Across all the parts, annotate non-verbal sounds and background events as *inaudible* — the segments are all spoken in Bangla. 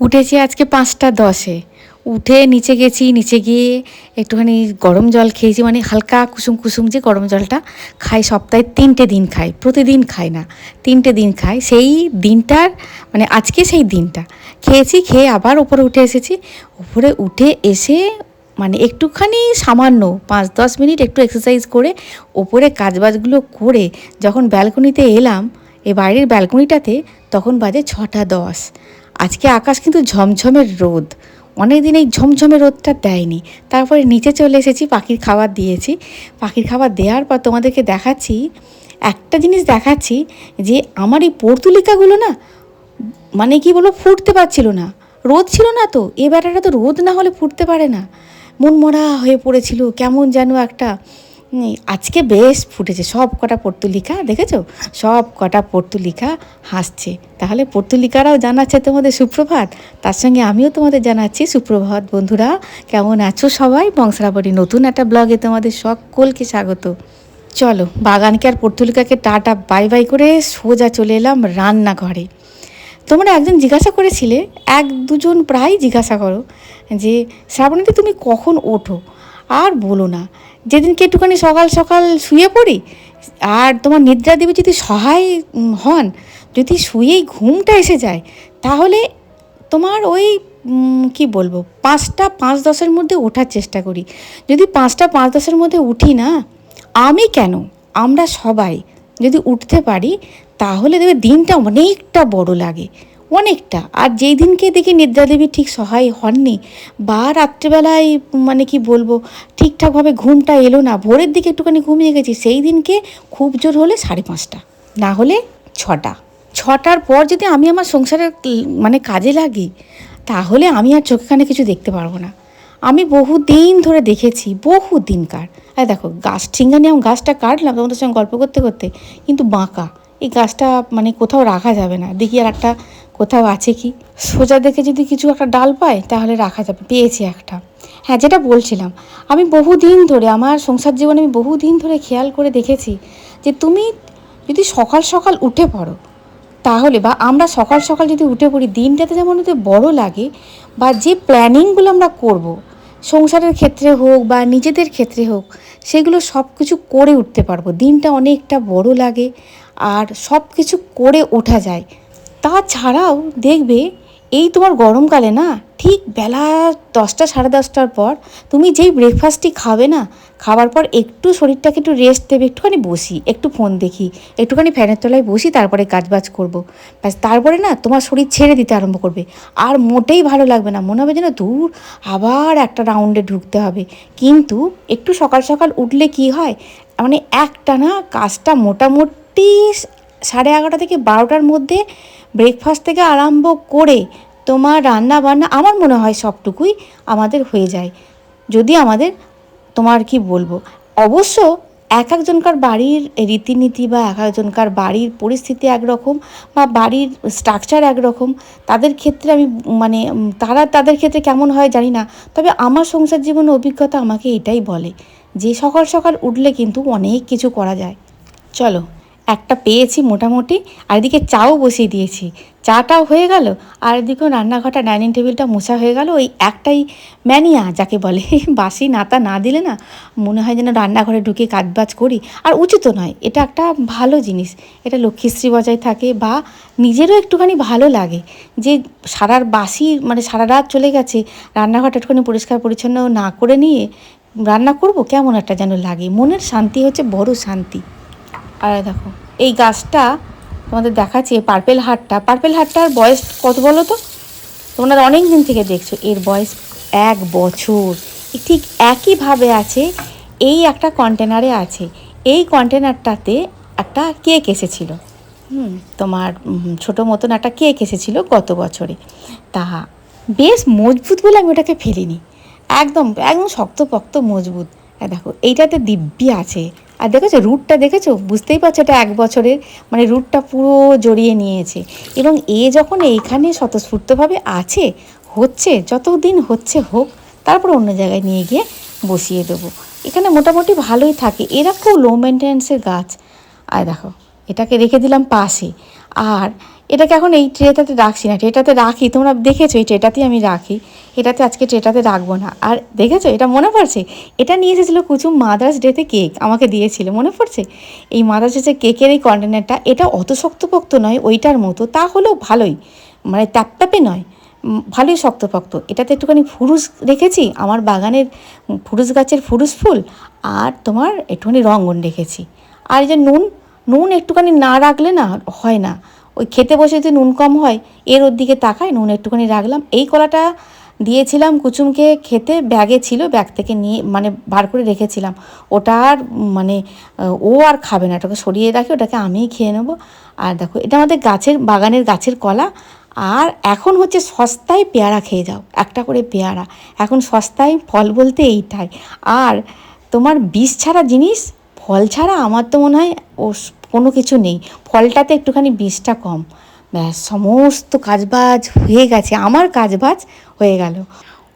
উঠেছি আজকে পাঁচটা দশে। উঠে নিচে গেছি, নিচে গিয়ে একটুখানি গরম জল খেয়েছি মানে হালকা কুসুম কুসুম যে গরম জলটা খাই, সপ্তাহে তিনটে দিন খাই, প্রতিদিন খাই না, তিনটে দিন খাই। সেই দিনটার মানে আজকে সেই দিনটা। খেয়েছি, খেয়ে আবার ওপরে উঠে এসেছি। ওপরে উঠে এসে মানে একটুখানি সামান্য পাঁচ দশ মিনিট একটু এক্সারসাইজ করে ওপরে কাজবাজগুলো করে যখন ব্যালকনিতে এলাম এই বাইরের ব্যালকনিটাতে তখন বাজে ছটা দশ। আজকে আকাশ কিন্তু ঝমঝমের রোদ। অনেক দিন এই ঝমঝমে রোদটা দেয়নি। তারপরে নিচে চলে এসেছি, পাখির খাবার দিয়েছি। পাখির খাবার দেওয়ার পর তোমাদেরকে দেখাচ্ছি, একটা জিনিস দেখাচ্ছি যে আমার এই পর্তুলিকাগুলো না মানে কি বলব, ফুটতে পারছিল না। রোদ ছিল না তো, এ বেটাটা তো রোদ না হলে ফুটতে পারে না। মন মরা হয়ে পড়েছিল, কেমন যেন একটা আজকে বেশ ফুটেছে। সব কটা পর্তুলিকা, দেখেছ? সব কটা পর্তুলিকা হাসছে। তাহলে পর্তুলিকারাও জানাচ্ছে তোমাদের সুপ্রভাত? তার সঙ্গে আমিও তোমাদের জানাচ্ছি। সুপ্রভাত বন্ধুরা, কেমন আছো সবাই? বংশরাবরী নতুন একটা ব্লগে তোমাদের সকলকে স্বাগত। চলো, বাগানকে আর পর্তুলিকাকে টাটা, বাই বাই করে সোজা চলে এলাম রান্নাঘরে। তোমরা একজন জিজ্ঞাসা করেছিলে, এক দুজন প্রায় জিজ্ঞাসা করো যে শ্রাবণীতে তুমি কখন ওঠো? আর বলো না। যেদিনকে একটুখানি সকাল সকাল শুয়ে পড়ি, আর তোমার নিদ্রা দেবী যদি সহায় হন, যদি শুয়েই ঘুমটা এসে যায়, তাহলে তোমার ওই কি বলব, পাঁচটা পাঁচ দশের মধ্যে ওঠার চেষ্টা করি। যদি পাঁচটা পাঁচ দশের মধ্যে উঠি না, আমি কেন? আমরা সবাই যদি উঠতে পারি, তাহলে দেবে দিনটা অনেকটা বড় লাগে। অনেকটা। আর যেই দিনকে দেখি নিদ্রাদেবী ঠিক সহায় হননি, বা রাত্রেবেলায় মানে কি বলব, ঠিকঠাকভাবে ঘুমটা এলো না, ভোরের দিকে একটুখানি ঘুমিয়ে গেছি, সেই দিনকে খুব জোর হলে সাড়ে পাঁচটা, না হলে ছটা। ছটার পর যদি আমি আমার সংসারের মানে কাজে লাগি, তাহলে আমি আর চোখে কানে কিছু দেখতে পারব না। আমি বহু দিন ধরে দেখেছি বহু দিনকার আর দেখো, গাছ ঠিঙ্গা নিয়ে আমি গাছটা কাটলাম তোমাদের সঙ্গে গল্প করতে করতে, কিন্তু বাঁকা। এই গাছটা মানে কোথাও রাখা যাবে না। দেখি আর একটা কোথাও আছে কি? সোজা দেখে যদি কিছু একটা ডাল পায়, তাহলে রাখা যাবে। পেয়েছি একটা। হ্যাঁ যেটা বলছিলাম, আমি বহু দিন ধরে, আমার সংসার জীবনে আমি বহু দিন ধরে খেয়াল করে দেখেছি যে তুমি যদি সকাল সকাল উঠে পড়ো, তাহলে বা আমরা সকাল সকাল যদি উঠে পড়ি, দিনটাতে যেমন ওদের বড় লাগে, বা যে প্ল্যানিংগুলো আমরা করব, সংসারের ক্ষেত্রে হোক বা নিজেদের ক্ষেত্রে হোক, সেগুলো সব কিছু করে উঠতে পারব। দিনটা অনেকটা বড় লাগে, আর সব কিছু করে ওঠা যায়। তাছাড়াও দেখবে, এই তোমার গরমকালে না, ঠিক বেলা দশটা সাড়ে দশটার পর তুমি যেই ব্রেকফাস্টটি খাবে না খাবার পর একটু শরীরটাকে একটু রেস্ট দেবে, একটুখানি বসি, একটু ফোন দেখি, একটুখানি ফ্যানের তলায় বসি, তারপরে কাজবাজ করব। ব্যাস, তারপরে না তোমার শরীর ছেড়ে দিতে আরম্ভ করবে। আর মোটেই ভালো লাগবে না, মনে হবে যেন দূর আবার একটা রাউন্ডে ঢুকতে হবে। কিন্তু একটু সকাল সকাল উঠলে কি হয় মানে একটা না কাজটা মোটামুটি সাড়ে এগারোটা থেকে বারোটার মধ্যে ব্রেকফাস্ট থেকে আরম্ভ করে তোমার রান্না বান্না আমার মনে হয় সবটুকুই আমাদের হয়ে যায়। যদি আমাদের, তোমার কি বলব? অবশ্য এক একজনকার বাড়ির রীতিনীতি বা এক একজনকার বাড়ির পরিস্থিতি একরকম বা বাড়ির স্ট্রাকচার একরকম, তাদের ক্ষেত্রে আমি মানে তারা তাদের ক্ষেত্রে কেমন হয় জানি না, তবে আমার সংসার জীবনের অভিজ্ঞতা আমাকে এটাই বলে যে সকাল সকাল উঠলে কিন্তু অনেক কিছু করা যায়। চলো। একটা পেয়েছি মোটামুটি, আর এদিকে চাও বসিয়ে দিয়েছি। চাটাও হয়ে গেল, আর এদিকেও রান্নাঘরটা ডাইনিং টেবিলটা মোছা হয়ে গেল, ওই একটাই ম্যানিয়া যাকে বলে। *laughs* বাসি নাতা না দিলে না মনে হয় যেন রান্নাঘরে ঢুকে কাজবাজ করি। আর উচিত নয়, এটা একটা ভালো জিনিস। এটা লক্ষ্মীশ্রী বজায় থাকে বা নিজেরও একটুখানি ভালো লাগে। যে সারার বাসি মানে সারা রাত চলে গেছে, রান্নাঘরটা একটুখানি পরিষ্কার পরিচ্ছন্ন না করে নিয়ে রান্না করব, কেমন একটা যেন লাগে। মনের শান্তি হচ্ছে বড় শান্তি। আর দেখো, এই গাছটা তোমাদের দেখাচ্ছি পার্পেল হাটটা পার্পেল হাটটার বয়স কত বলো তো? তোমরা অনেক দিন থেকে দেখছ, এর বয়স এক বছর। ঠিক একইভাবে আছে, এই একটা কন্টেনারে আছে। এই কন্টেনারটাতে একটা কেক এসেছিল। হুম, তোমার ছোটো মতন একটা কেক এসেছিল গত বছরে। তা বেশ মজবুত বলে আমি ওটাকে ফেলিনি। একদম একদম শক্তপোক্ত মজবুত। দেখো, এইটাতে দিব্যি আছে। আর দেখেছ রুটটা দেখেছ? বুঝতেই পারছ এটা এক বছরের মানে রুটটা পুরো জড়িয়ে নিয়েছে। এবং এ যখন এইখানে স্বতঃস্ফূর্তভাবে আছে, হচ্ছে, যতদিন হচ্ছে হোক, তারপর অন্য জায়গায় নিয়ে গিয়ে বসিয়ে দেবো। এখানে মোটামুটি ভালোই থাকে। এরা খুব লো মেনটেন্সের গাছ। আর দেখো, এটাকে রেখে দিলাম পাশে। আর এটাকে এখন এই ট্রেটাতে রাখছি না, ট্রেটাতে রাখি। তোমরা দেখেছ, এই ট্রেটাতেই আমি রাখি। এটাতে আজকে ট্রেটাতে রাখব না। আর দেখেছ, এটা মনে পড়ছে? এটা নিয়ে এসেছিল কুচুম মাদার্স ডেতে কেক, আমাকে দিয়েছিল, মনে পড়ছে? এই মাদার্স ডেতে কেকের এই কন্টেনারটা, এটা অত শক্তপোক্ত নয়, ওইটার মতো। তা হলেও ভালোই মানে ট্যাপট্যাপে নয় ভালোই শক্তপোক্ত। এটাতে একটুখানি ফুরুস রেখেছি, আমার বাগানের ফুরুস গাছের ফুরুস ফুল, আর তোমার একটুখানি রঙন রেখেছি। আর এই যে নুন নুন একটুখানি না রাখলে না হয় না। ওই খেতে বসে যে নুন কম হয়, এর ওর দিকে তাকায় নুন একটুখানি রাখলাম। এই কলাটা দিয়েছিলাম কুচুমকে খেতে, ব্যাগে ছিল, ব্যাগ থেকে নিয়ে মানে বার করে রেখেছিলাম। ওটা আর মানে ও আর খাবে না, ওটাকে সরিয়ে রাখি, ওটাকে আমিই খেয়ে নেব। আর দেখো, এটা আমাদের গাছের, বাগানের গাছের কলা। আর এখন হচ্ছে সস্তায় পেয়ারা খেয়ে যাও, একটা করে পেয়ারা। এখন সস্তায় ফল বলতে এইটাই। আর তোমার বিষ ছাড়া জিনিস ফল ছাড়া আমার তো মনে হয় ও কোনো কিছু নেই। ফলটাতে একটুখানি বিষটা কম। ব্যাস, সমস্ত কাজবাজ হয়ে গেছে। আমার কাজবাজ হয়ে গেল।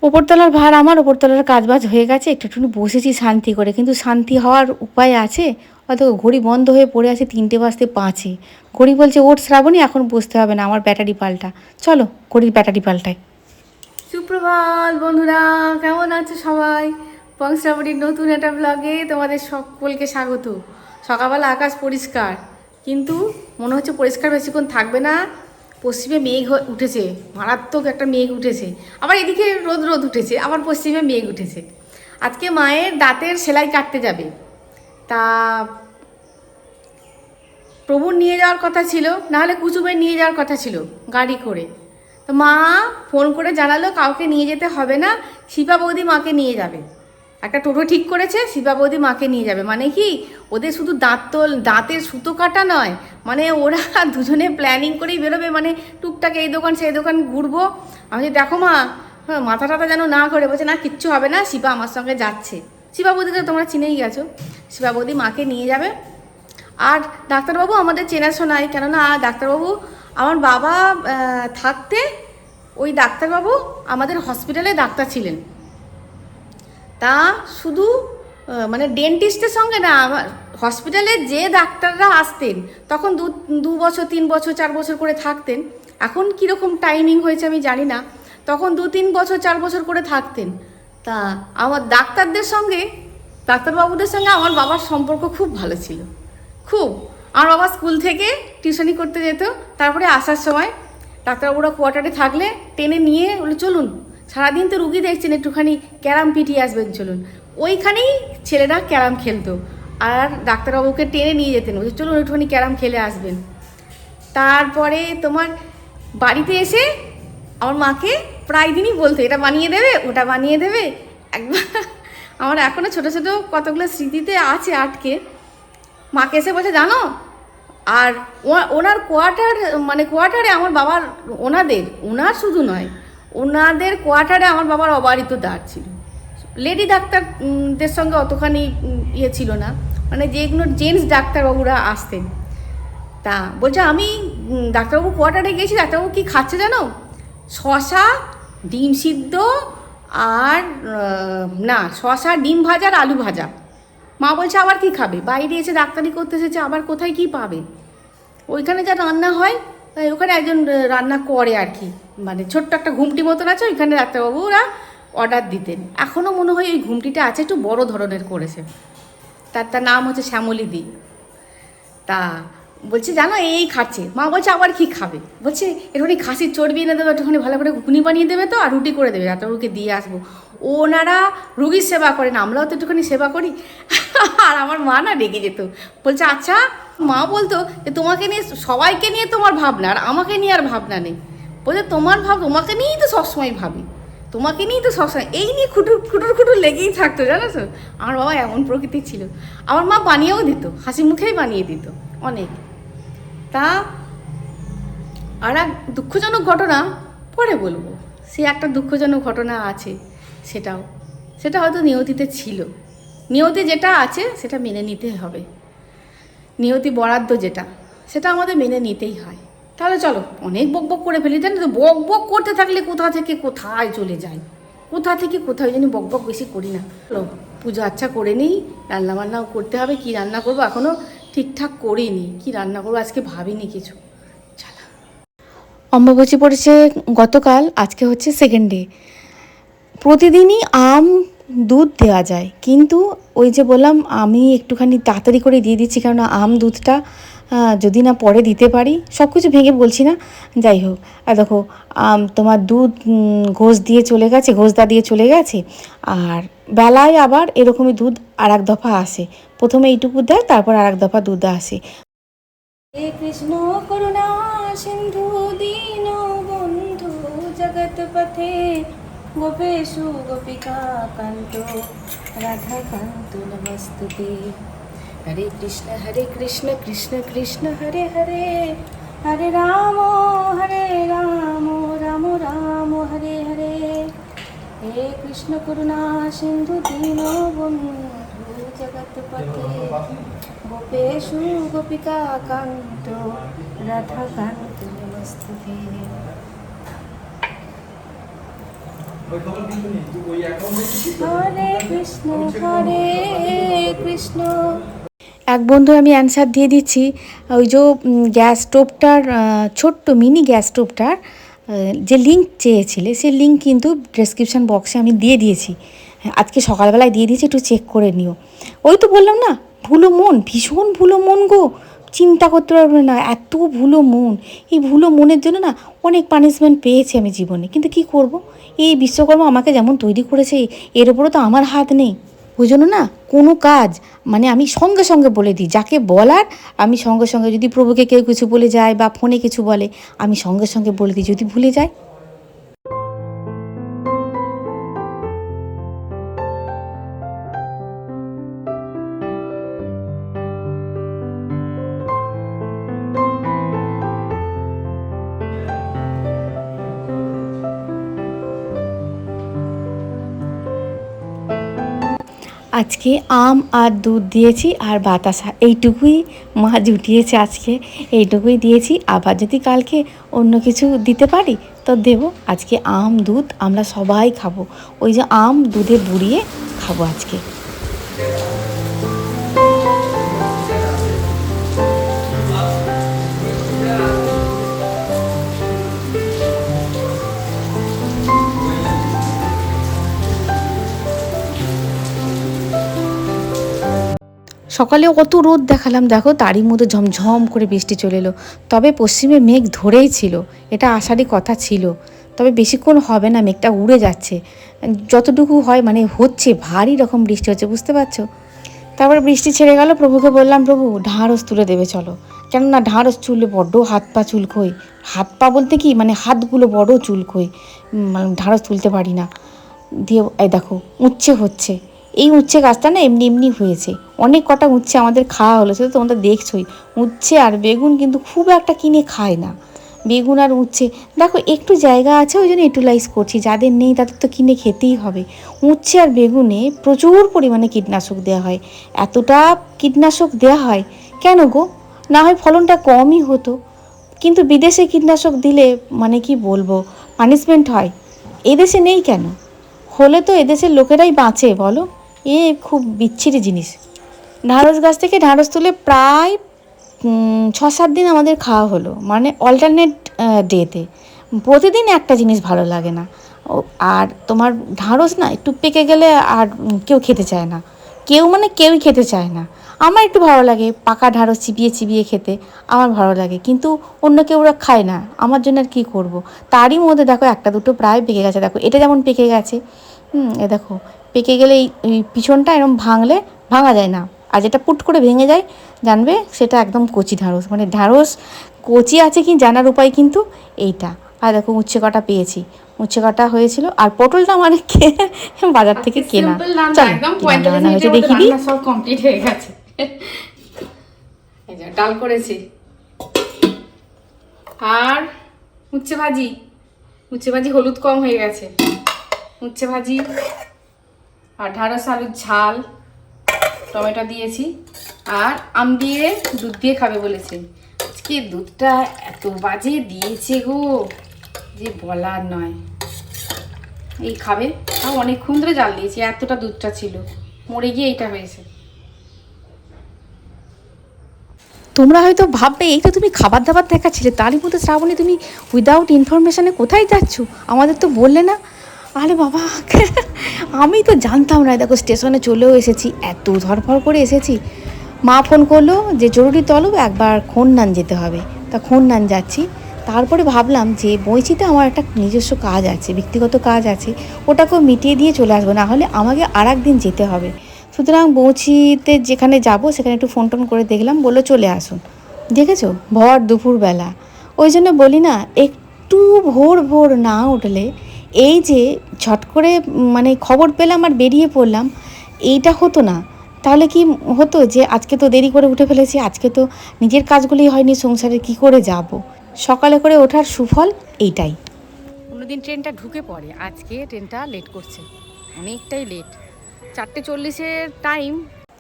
ওপরতলার ভার আমার, ওপরতলার কাজবাজ হয়ে গেছে। একটু একটু বসেছি শান্তি করে। কিন্তু শান্তি হওয়ার উপায় আছে? হয়তো ঘড়ি বন্ধ হয়ে পড়ে আছে তিনটে বাজতে পাঁচে। ঘড়ি বলছে ওর শ্রাবণী, এখন বসতে হবে না আমার ব্যাটারি পাল্টা। চলো, ঘড়ির ব্যাটারি পাল্টায় সুপ্রভাত বন্ধুরা, কেমন আছে সবাই? পংশ্রাবণীর নতুন একটা ব্লগে তোমাদের সকলকে স্বাগত। সকালবেলা আকাশ পরিষ্কার, কিন্তু মনে হচ্ছে পরিষ্কার বেশিক্ষণ থাকবে না। পশ্চিমে মেঘ উঠেছে, মারাত্মক একটা মেঘ উঠেছে। আবার এদিকে রোদ রোদ উঠেছে, আবার পশ্চিমে মেঘ উঠেছে। আজকে মায়ের দাঁতের সেলাই কাটতে যাবে। তা প্রভুর নিয়ে যাওয়ার কথা ছিল, নাহলে কুচুবের নিয়ে যাওয়ার কথা ছিল, গাড়ি করে। তো মা ফোন করে জানালো, কাউকে নিয়ে যেতে হবে না, শিপা বৌদি মাকে নিয়ে যাবে। একটা টোটো ঠিক করেছে, শিবা বৌদি মাকে নিয়ে যাবে। মানে কি? ওদের শুধু দাঁত তোল দাঁতের সুতো কাটা নয় মানে ওরা *laughs* দুজনে প্ল্যানিং করেই বেরোবে। মানে টুকটাক এই দোকান, সেই দোকান ঘুরবো। আমি দেখো মা হ্যাঁ মাথা টাথা যেন না করে বলছে, না, কিচ্ছু হবে না, শিবা আমার সঙ্গে যাচ্ছে। শিবা বৌদিকে তোমরা চিনেই গেছো। শিবা বৌদি মাকে নিয়ে যাবে। আর ডাক্তারবাবু আমাদের চেনাশোনায় কেননা ডাক্তারবাবু আমার বাবা থাকতে ওই ডাক্তারবাবু আমাদের হসপিটালে ডাক্তার ছিলেন। তা শুধু মানে ডেন্টিস্টের সঙ্গে না হসপিটালে যে ডাক্তাররা আসতেন, তখন দু দু বছর, তিন বছর, চার বছর করে থাকতেন। এখন কীরকম টাইমিং হয়েছে আমি জানি না। তখন দু, তিন বছর, চার বছর করে থাকতেন। তা আমার ডাক্তারদের সঙ্গে, ডাক্তারবাবুদের সঙ্গে আমার বাবার সম্পর্ক খুব ভালো ছিল। খুব। আমার বাবা স্কুল থেকে টিউশনি করতে যেত। তারপরে আসার সময় ডাক্তারবাবুরা কোয়ার্টারে থাকলে টেনে নিয়ে বলে, চলুন সারাদিন তো রুগী দেখছেন, একটুখানি ক্যারাম পিটিয়ে আসবেন, চলুন। ওইখানেই ছেলেরা ক্যারাম খেলতো। আর ডাক্তারবাবুকে টেনে নিয়ে যেতেন, বলছে, চলুন একটুখানি ক্যারাম খেলে আসবেন। তারপরে তোমার বাড়িতে এসে আমার মাকে প্রায় দিনই বলতো, এটা বানিয়ে দেবে, ওটা বানিয়ে দেবে। একবার আমার এখনও ছোটো ছোটো কতগুলো স্মৃতিতে আছে আটকে। মাকে এসে বলছে, জানো, আর ওনার কোয়ার্টার মানে কোয়ার্টারে আমার বাবার, ওনাদের, ওনার শুধু নয় ওনাদের কোয়ার্টারে আমার বাবার অবারিত দাঁড় ছিল। লেডি ডাক্তারদের সঙ্গে অতখানি ইয়ে ছিল না। মানে যেগুলো জেন্টস ডাক্তারবাবুরা আসতেন। তা বলছে, আমি ডাক্তারবাবু কোয়ার্টারে গেছি ডাক্তারবাবু কি খাচ্ছে জানো? শশা, ডিম সিদ্ধ আর না, শশা, ডিম ভাজা আর আলু ভাজা। মা বলছে, আবার কি খাবে? বাইরে এসে ডাক্তারি করতে এসেছে, আবার কোথায় কি পাবে? ওইখানে যা রান্না হয় ওখানে একজন রান্না করে আর কি। মানে ছোট্ট একটা ঘুমটি মতন আছে, ওইখানে ডাক্তারবাবুরা অর্ডার দিতেন। এখনও মনে হয় ওই ঘুমটিটা আছে, একটু বড় ধরনের করেছে। তার তার নাম হচ্ছে শ্যামলী দি। তা বলছে, জানো, এই খাচ্ছে। মা বলছে, আবার কি খাবে? বলছে একটুখানি খাসির চর্বি এনে দেবে, একটুখানি ভালো করে ঘুগনি বানিয়ে দেবে তো, আর রুটি করে দেবে। ডাক্তারবাবুকে দিয়ে আসব। ওনারা রুগীর সেবা করেন, আমরাও তো একটুখানি সেবা করি। *laughs* আর আমার মা না রেগে যেত। বলছে আচ্ছা মা বলতো যে তোমাকে নিয়ে সবাইকে নিয়ে তোমার ভাবনা, আর আমাকে নিয়ে আর ভাবনা নেই। বলছে, তোমার ভাব, তোমাকে নিয়েই তো সবসময় ভাবি। তোমাকে নিয়েই তো সবসময়, এই নিয়ে খুটুর খুটুর খুটুর লেগেই থাকতো জানো তো আমার বাবা এমন প্রকৃতি ছিল। আমার মা বানিয়েও দিত, হাসি মুখেই বানিয়ে দিত, অনেক। তা আর এক দুঃখজনক ঘটনা পরে বলব। সে একটা দুঃখজনক ঘটনা আছে, সেটাও। সেটা হয়তো নিয়তিতে ছিল। নিয়তি যেটা আছে, সেটা মেনে নিতে হবে। নিয়তি বরাদ্দ যেটা, সেটা আমাদের মেনে নিতেই হয়। তাহলে চলো, অনেক বক বক করে ফেলি, জানো তো, বক বক করতে থাকলে কোথা থেকে কোথায় চলে যায়? কোথা থেকে কোথায় জানি বক বক বেশি করি না। চলো, পুজো আচ্ছা করে নিই রান্না বান্নাও করতে হবে, কি রান্না করব এখনও ঠিকঠাক করিনি, কি রান্না করব আজকে ভাবিনি কিছু। অম্বাবচী পড়েছে গতকাল, আজকে হচ্ছে সেকেন্ড ডে প্রতিদিনই আম দুধ দেওয়া যায়। কিন্তু ওই যে বললাম, আমি একটুখানি তাড়াতাড়ি করে দিয়ে দিচ্ছি, কেননা আম দুধটা যদি না পরে দিতে পারি সব কিছু ভেঙে বলছি না। যাই হোক, আর দেখো তোমার দুধ ঘোষ দিয়ে চলে গেছে, ঘোষদা দিয়ে চলে গেছে, আর বেলায় আবার এরকমই দুধ আর এক দফা আসে। প্রথমে এইটুকু দেয়, তারপর আর এক দফা দুধ আসে। কৃষ্ণ করুণা, সিন্ধু বন্ধু জগৎ পথে গোপেশু গোপিকা কান্ত রাধা কান্ত নমস্তুতে হরে কৃষ্ণ হরে কৃষ্ণ কৃষ্ণ কৃষ্ণ হরে হরে হরে রাম হরে রাম রাম রাম হরে হরে হে কৃষ্ণ করুণা সিন্ধু দীন বন্ধু জগৎ পথে গোপেশু গোপিকা কান্ত রাধা নমস্তুতে হরে কৃষ্ণ হরে কৃষ্ণ। এক বন্ধু আমি অ্যান্সার দিয়ে দিচ্ছি, ওই যে গ্যাস স্টোভটার ছোট্ট মিনি গ্যাস স্টোভটার যে লিঙ্ক চেয়েছিলে, সেই লিঙ্ক কিন্তু ডেসক্রিপশন বক্সে আমি দিয়ে দিয়েছি। আজকে সকালবেলায় দিয়ে দিয়েছি, একটু চেক করে নিও। ওই তো বললাম না, ভুলো মন, ভীষণ ভুলো মন গো। চিন্তা করতে পারবে না, এত ভুলো মন। এই ভুলো মনের জন্য না অনেক পানিশমেন্ট পেয়েছি আমি জীবনে। কিন্তু কি করব? এই বিশ্বকর্মা আমাকে যেমন তৈরি করেছে, এর ওপরও তো আমার হাত নেই। ওই জন্য না? কোনো কাজ মানে আমি সঙ্গে সঙ্গে বলে দিই, যাকে বলার আমি সঙ্গে সঙ্গে যদি প্রভুকে কেউ কিছু বলে যায় বা ফোনে কিছু বলে, আমি সঙ্গে সঙ্গে বলে দিই, যদি ভুলে যায়। আজকে আম আর দুধ দিয়েছি আর বাতাসা। এইটুকুই মা জুটিয়েছে আজকে। এইটুকুই দিয়েছি। আবার যদি কালকে অন্য কিছু দিতে পারি, তো দেবো। আজকে আম, দুধ আমরা সবাই খাব। ওই যে আম দুধে বুড়িয়ে খাব আজকে। সকালে কত রোদ দেখালাম, দেখো তারই মধ্যে ঝমঝম করে বৃষ্টি চলে এলো। তবে পশ্চিমে মেঘ ধরেই ছিল, এটা আসারই কথা ছিল। তবে বেশিক্ষণ হবে না, মেঘটা উড়ে যাচ্ছে। যতটুকু হয় মানে হচ্ছে, ভারী রকম বৃষ্টি হচ্ছে, বুঝতে পারছ? তারপর বৃষ্টি ছেড়ে গেল, প্রভুকে বললাম, প্রভু, ঢাঁড়স তুলে দেবে, চলো। কেননা ঢাঁড়স চুলে বড্ড হাত পা চুলকোয়। হাত পা বলতে কি? মানে হাতগুলো বড় চুলকোয়। মানে ঢাঁড়স তুলতে পারি না। দিয়ে, এই দেখো, উচ্ছে হচ্ছে। এই উচ্ছে গাছটা না এমনি এমনি হয়েছে। অনেক কটা উচ্ছে আমাদের খাওয়া হলো, সেটা তোমরা দেখছোই। উচ্ছে আর বেগুন কিন্তু খুব একটা কিনে খায় না। বেগুন আর উচ্ছে, দেখো একটু জায়গা আছে, ওই জন্য ইউটিলাইজ করছি, যাদের নেই তাদের তো কিনে খেতেই হবে। উচ্ছে আর বেগুনে প্রচুর পরিমাণে কীটনাশক দেওয়া হয়। এতটা কীটনাশক দেওয়া হয়, কেন গো? না হয় ফলনটা কমই হতো। কিন্তু বিদেশে কীটনাশক দিলে মানে কি বলব পানিশমেন্ট হয়। এদেশে নেই কেন? হলে তো এদেশের লোকেরাই বাঁচে, বলো। এ খুব বিচ্ছিরি জিনিস। ঢাঁড়স গাছ থেকে ঢাঁড়স তুলে প্রায় ছ সাত দিন আমাদের খাওয়া হলো মানে অল্টারনেট ডেতে প্রতিদিন একটা জিনিস ভালো লাগে না। আর তোমার ঢাঁড়স না একটু পেকে গেলে আর কেউ খেতে চায় না। কেউ মানে কেউই খেতে চায় না। আমার একটু ভালো লাগে পাকা ঢাঁড়স চিবিয়ে চিবিয়ে খেতে, আমার ভালো লাগে। কিন্তু অন্য কেউ ওরা খায় না, আমার জন্য আর কী করব? তারই মধ্যে দেখো একটা দুটো প্রায় পেকে গেছে। দেখো, এটা যেমন পেকে গেছে হুম এ দেখো পেকে গেলে এই পিছনটা এরকম ভাঙলে ভাঙা যায় না। আর যেটা পুট করে ভেঙে যায় জানবে? সেটা একদম কচি ঢাঁড়স। মানে ঢাঁড়স কচি আছে কি জানার উপায় কিন্তু এইটা। আর দেখো উচ্ছে কটা পেয়েছি। উচ্ছে কটা হয়েছিল। আর পটলটা মানে খেয়ে *laughs* বাজার থেকে কেনা। চলো একদম কি রান্না 45 বান্না হয়েছে দেখি সব কমপ্লিট হয়ে গেছে। ডাল করেছি। আর উচ্ছে ভাজি। উচ্ছে ভাজি হলুদ কম হয়ে গেছে। উচ্ছে ভাজি আর ঢাঁড়স আলুর ঝাল, টমেটো দিয়েছি। আর আম দিয়ে দুধ দিয়ে খাবে বলেছে। আজকে দুধটা এত বাজে দিয়েছে গো, যে বলার নয়। এই খাবে। আর অনেকক্ষণ ধরে জাল দিয়েছি, এতটা দুধটা ছিল। মরে গিয়ে এইটা হয়েছে। তোমরা হয়তো ভাববে এই তো তুমি খাবার দাবার দেখাচ্ছিলে। তারই মধ্যে শ্রাবণী, তুমি উইদাউট ইনফরমেশানে কোথায় যাচ্ছ? আমাদের তো বললে না। আরে বাবা, *laughs* আমি তো জানতাম না, দেখো স্টেশনে চলেও এসেছি, এত ধরফর করে এসেছি। মা ফোন করল যে জরুরি তলব, একবার খন্নান যেতে হবে। তা খন্নান যাচ্ছি, তারপরে ভাবলাম যে বইচিতে আমার একটা নিজস্ব কাজ আছে, ব্যক্তিগত কাজ আছে, ওটাকেও মিটিয়ে দিয়ে চলে আসব, না হলে আমাকে আর দিন যেতে হবে। সুতরাং বৌচিতে যেখানে যাব, সেখানে একটু ফোন টোন করে দেখলাম, বলল চলে আসুন। দেখেছ? ভর দুপুরবেলা। ওই জন্য বলি না, একটু ভোর ভোর না উঠলে এই যে ছট করে মানে খবর পেলাম আর বেরিয়ে পড়লাম এইটা হতো না। তাহলে কি হতো যে আজকে তো দেরি করে উঠে ফেলেছি আজকে তো নিজের কাজগুলি হয়নি সংসারে কি করে যাব? সকালে করে ওঠার সুফল এইটাই। অন্যদিন ট্রেনটা ঢুকে পড়ে আজকে ট্রেনটা লেট করছে অনেকটাই লেট চারটে চল্লিশের টাইম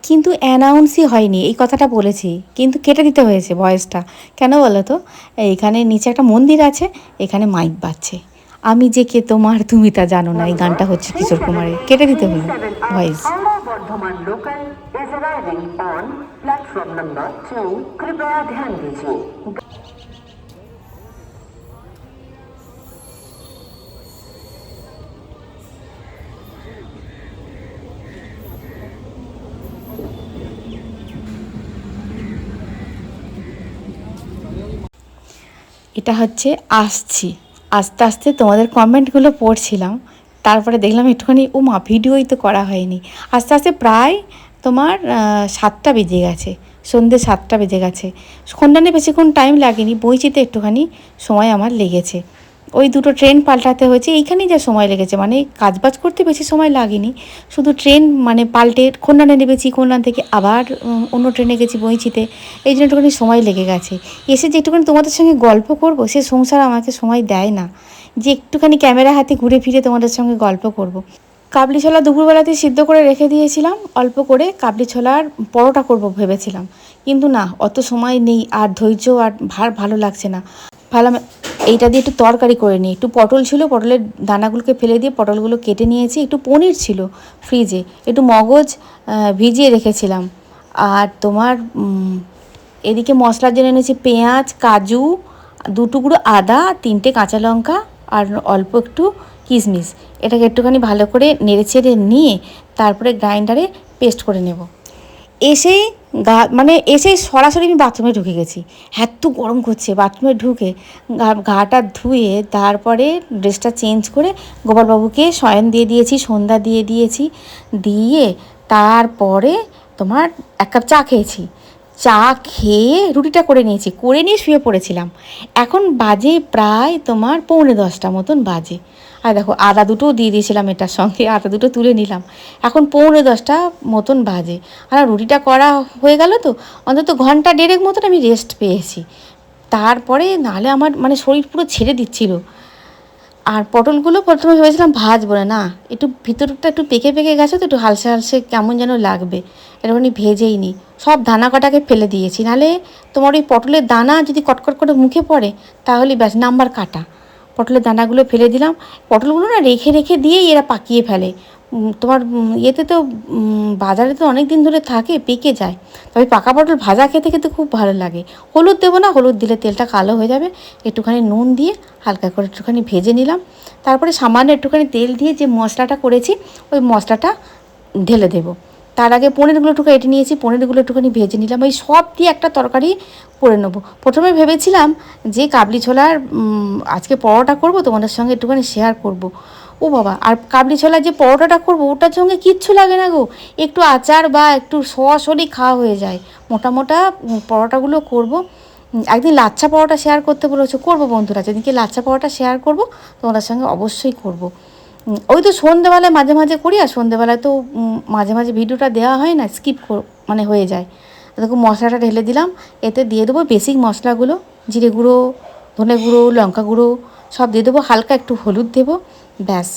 কিন্তু অ্যানাউন্সই হয়নি এই কথাটা বলেছি কিন্তু কেটে দিতে হয়েছে ভয়েসটা কেন বলো তো? এখানে নিচে একটা মন্দির আছে এখানে মাইক বাজছে। আমি যে কে তোমার তুমি তা জানো না। এই গানটা হচ্ছে কিশোর কুমারের। কেটে দিতে হলো ভয়েস এটা হচ্ছে আসছি। আস্তে আস্তে তোমাদের কমেন্টগুলো পড়ছিলাম, তারপরে দেখলাম একটুখানি ও মা ভিডিওই তো করা হয়নি। আস্তে আস্তে প্রায় তোমার সাতটা বেজে গেছে সন্ধ্যে সাতটা বেজে গেছে। সন্ধ্যানে বেশিক্ষণ টাইম লাগেনি, বইচিতে একটুখানি সময় আমার লেগেছে। ওই দুটো ট্রেন পাল্টাতে হয়েছে, এইখানেই যা সময় লেগেছে মানে কাজবাজ করতে বেশি সময় লাগেনি। শুধু ট্রেন মানে পাল্টে খন্ডানে নেমেছি খন্ডান থেকে আবার অন্য ট্রেনে গেছি বইচিতে, এই জন্য একটুখানি সময় লেগে গেছে। এসে যে একটুখানি তোমাদের সঙ্গে গল্প করব, সে সংসার আমাকে সময় দেয় না। যে একটুখানি ক্যামেরা হাতে ঘুরে ফিরে তোমাদের সঙ্গে গল্প করব। কাবলি ছোলা দুপুরবেলাতে সিদ্ধ করে রেখে দিয়েছিলাম, অল্প করে কাবলি ছোলার পরোটা করব ভেবেছিলাম। কিন্তু না, অত সময় নেই, আর ধৈর্য আর ভার ভালো লাগছে না। ভাবলাম এইটা দিয়ে একটু তরকারি করে নিই। একটু পটল ছিল, পটলের দানাগুলোকে ফেলে দিয়ে পটলগুলো কেটে নিয়েছি। একটু পনির ছিল ফ্রিজে একটু মগজ ভিজিয়ে রেখেছিলাম। আর তোমার এদিকে মশলার জন্য এনেছি পেঁয়াজ, কাজু, দু টুকরো আদা, তিনটে কাঁচা লঙ্কা আর অল্প একটু কিশমিশ। এটাকে একটুখানি ভালো করে নেড়ে চেড়ে নিয়ে তারপরে গ্রাইন্ডারে পেস্ট করে নেব। এসেই গা মানে এসেই সরাসরি আমি বাথরুমে ঢুকে গেছি। এত গরম করছে, বাথরুমে ঢুকে গা- গাটা ধুয়ে তারপরে ড্রেসটা চেঞ্জ করে গোপালবাবুকে শয়ন দিয়ে দিয়েছি, সন্ধ্যা দিয়ে দিয়েছি, দিয়ে তারপরে তোমার এক কাপ চা খেয়েছি। চা খেয়ে রুটিটা করে নিয়েছি, করে নিয়ে শুয়ে পড়েছিলাম। এখন বাজে প্রায় তোমার পৌনে দশটা মতন বাজে। আর দেখো, আদা দুটো দিয়ে দিয়েছিলাম এটার সঙ্গে, আদা দুটো তুলে নিলাম। এখন পৌনে দশটা মতন বাজে। আর রুটিটা করা হয়ে গেল তো, অন্তত ঘণ্টা দেড়েক মতন আমি রেস্ট পেয়েছি। তারপরে নাহলে আমার মানে শরীর পুরো ছেড়ে দিচ্ছিল। আর পটলগুলো প্রথমে ভেবেছিলাম ভাজবো না না, একটু ভিতরটা একটু পেকে পেকে গেছে তো একটু হালসে হালসে কেমন যেন লাগবে। এরকমই ভেজেই নি। সব দানা কটাকে ফেলে দিয়েছি, নাহলে তোমার ওই পটলের দানা যদি কটকট করে মুখে পড়ে, তাহলে ব্যাস, নাম্বার কাটা। পটলের দানাগুলো ফেলে দিলাম। পটলগুলো না রেখে রেখে দিয়েই এরা পাকিয়ে ফেলে। তোমার ইয়েতে তো বাজারে তো অনেক দিন ধরে থাকে, পেকে যায়। তবে পাকা পটল ভাজা খেতে খেতে খুব ভালো লাগে। হলুদ দেবো না, হলুদ দিলে তেলটা কালো হয়ে যাবে। একটুখানি নুন দিয়ে হালকা করে একটুখানি ভেজে নিলাম। তারপরে সামান্য একটুখানি তেল দিয়ে যে মশলাটা করেছি, ওই মশলাটা ঢেলে দেবো। তার আগে পনিরগুলো একটু কেটে নিয়েছি, পনিরগুলো একটুখানি ভেজে নিলাম। ওই সব দিয়ে একটা তরকারি করে নেব। প্রথমে ভেবেছিলাম যে কাবলি ছোলার আজকে পরোটা করব, তোমাদের সঙ্গে একটুখানি শেয়ার করব। ও বাবা, আর কাবলি ছোলার যে পরোটাটা করব, ওটার সঙ্গে কিচ্ছু লাগে না গো। একটু আচার বা একটু সস হলেই খাওয়া হয়ে যায়। মোটা মোটা পরোটাগুলো করব। একদিন লাচ্ছা পরোটা শেয়ার করতে বলেছ। করব বন্ধুরা যেদিনকে লাচ্ছা পরোটা শেয়ার করব, তোমাদের সঙ্গে অবশ্যই করব। ওই তো সন্ধেবেলায় মাঝে মাঝে করি, আর সন্ধেবেলায় তো মাঝে মাঝে ভিডিওটা দেওয়া হয় না স্কিপ মানে হয়ে যায়। দেখো মশলাটা ঢেলে দিলাম, এতে দিয়ে দেবো বেসিক মশলাগুলো, জিরে গুঁড়ো, ধনে গুঁড়ো, লঙ্কা গুঁড়ো, সব দিয়ে দেবো, হালকা একটু হলুদ দেবো। ব্যাস,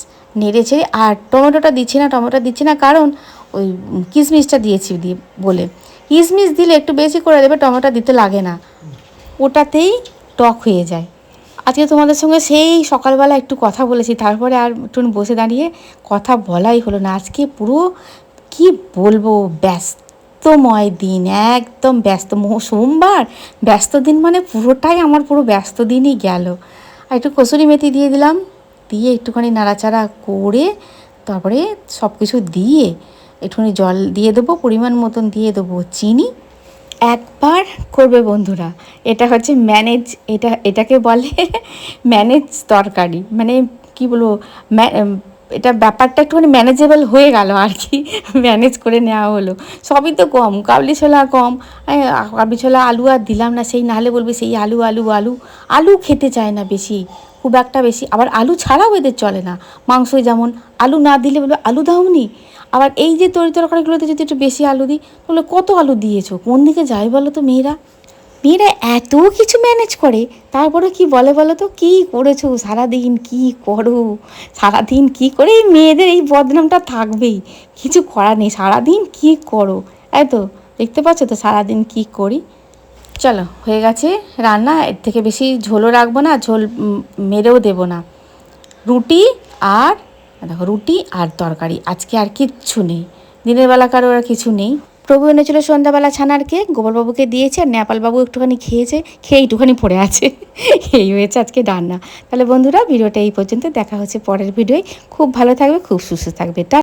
নেড়ে ছেড়ে, আর টমেটোটা দিচ্ছি না টমেটো দিচ্ছি না কারণ ওই কিশমিশটা দিয়েছি দিয়ে বলে। কিশমিশ দিলে একটু বেশি করে দেবে টমেটো দিতে লাগে না। ওটাতেই টক হয়ে যায়। আজকে তোমাদের সঙ্গে সেই সকালবেলা একটু কথা বলেছি, তারপরে আর একটু বসে দাঁড়িয়ে কথা বলাই হলো না। আজকে পুরো কি বলব, ব্যস্তময় দিন, একদম ব্যস্ত সোমবার, ব্যস্ত দিন মানে পুরোটাই আমার পুরো ব্যস্ত দিনই গেল। আর একটু কসুরি মেথি দিয়ে দিলাম। দিয়ে একটুখানি নাড়াচাড়া করে তারপরে সব কিছু দিয়ে একটুখানি জল দিয়ে দেবো, পরিমাণ মতন দিয়ে দেবো চিনি। একবার করবে বন্ধুরা, এটা হচ্ছে ম্যানেজ, এটা, এটাকে বলে *laughs* ম্যানেজ তরকারি। মানে কি বলব এটা ব্যাপারটা একটুখানি ম্যানেজেবল হয়ে গেল আর কি, *laughs* ম্যানেজ করে নেওয়া হলো। সবই তো কম কাবলি ছোলা কম কাবলি ছোলা আলু আর দিলাম না, সেই নাহলে বলবে সেই আলু আলু আলু আলু খেতে চায় না বেশি। খুব একটা বেশি। আবার আলু ছাড়াও এদের চলে না। মাংস যেমন আলু না দিলে বলবে আলু দাওনি? আবার এই যে তরি তরকারিগুলোতে যদি একটু বেশি আলু দিই তাহলে কত আলু দিয়েছ? কোন দিকে যায় বলো তো মেয়েরা? মেয়েরা এত কিছু ম্যানেজ করে, তারপরে কি বলে বলো তো? কী করেছ? সারাদিন কি করো? সারাদিন কি করে? এই মেয়েদের এই বদনামটা থাকবেই। কিছু করার নেই। সারাদিন কি করো? এই তো? দেখতে পাচ্ছ তো সারাদিন কি করি? চলো, হয়ে গেছে রান্না। এর থেকে বেশি ঝোলও রাখব না, ঝোল মেরেও দেবো না। রুটি আর, দেখো, রুটি আর তরকারি। আজকে আর কিচ্ছু নেই। দিনের বেলা বেলাকারও আর কিছু নেই। প্রভু এনেছিল সন্ধ্যাবেলা ছানার কেক গোপালবাবুকে দিয়েছে, আর নেপালবাবু একটুখানি খেয়েছে, খেয়ে একটুখানি পড়ে আছে। *laughs* এই হয়েছে আজকে রান্না। তাহলে বন্ধুরা, ভিডিওটা এই পর্যন্ত। দেখা হচ্ছে পরের ভিডিওয়। খুব ভালো থাকবে, খুব সুস্থ থাকবে। টা